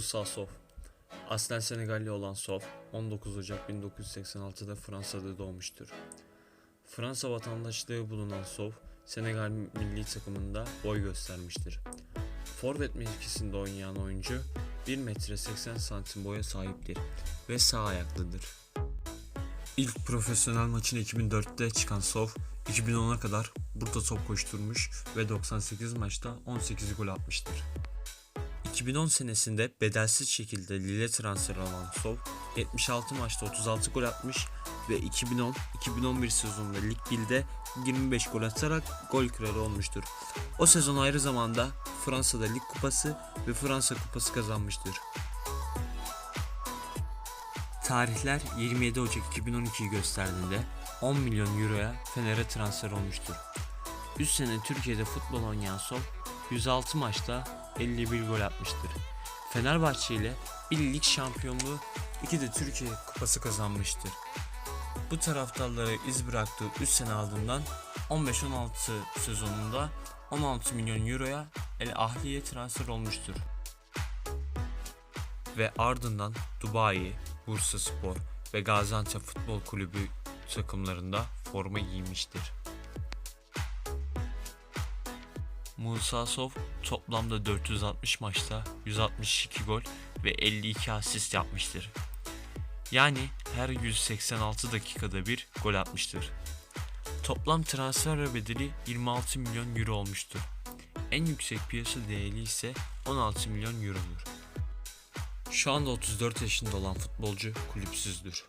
Musa Sow Aslen Senegalli olan Sow, 19 Ocak 1986'da Fransa'da doğmuştur. Fransa vatandaşlığı bulunan Sow, Senegal milli takımında boy göstermiştir. Forvet mevkisinde oynayan oyuncu 1 metre 80 santim boya sahiptir ve sağ ayaklıdır. İlk profesyonel maçın 2004'te çıkan Sow, 2010'a kadar burada top koşturmuş ve 98 maçta 18 gol atmıştır. 2010 senesinde bedelsiz şekilde Lille transfer olan Sov 76 maçta 36 gol atmış ve 2010-2011 sezonunda Lig 1'de 25 gol atarak gol kralı olmuştur. O sezon ayrı zamanda Fransa'da Lig Kupası ve Fransa Kupası kazanmıştır. Tarihler 27 Ocak 2012'yi gösterdiğinde 10 milyon euroya Fener'e transfer olmuştur. Üst sene Türkiye'de futbol oynayan Sol 106 maçta 51 gol atmıştır. Fenerbahçe ile bir lig şampiyonluğu, iki de Türkiye kupası kazanmıştır. Bu taraftarlara iz bıraktığı üst sene ardından 15-16 sezonunda 16 milyon euroya El Ahli'ye transfer olmuştur. Ve ardından Dubai, Bursa Spor ve Gaziantep Futbol Kulübü takımlarında forma giymiştir. Musa toplamda 460 maçta 162 gol ve 52 asist yapmıştır. Yani her 186 dakikada bir gol atmıştır. Toplam transfer bedeli 26 milyon euro olmuştur. En yüksek piyasa değeri ise 16 milyon eurodur. Şu anda 34 yaşında olan futbolcu kulüpsüzdür.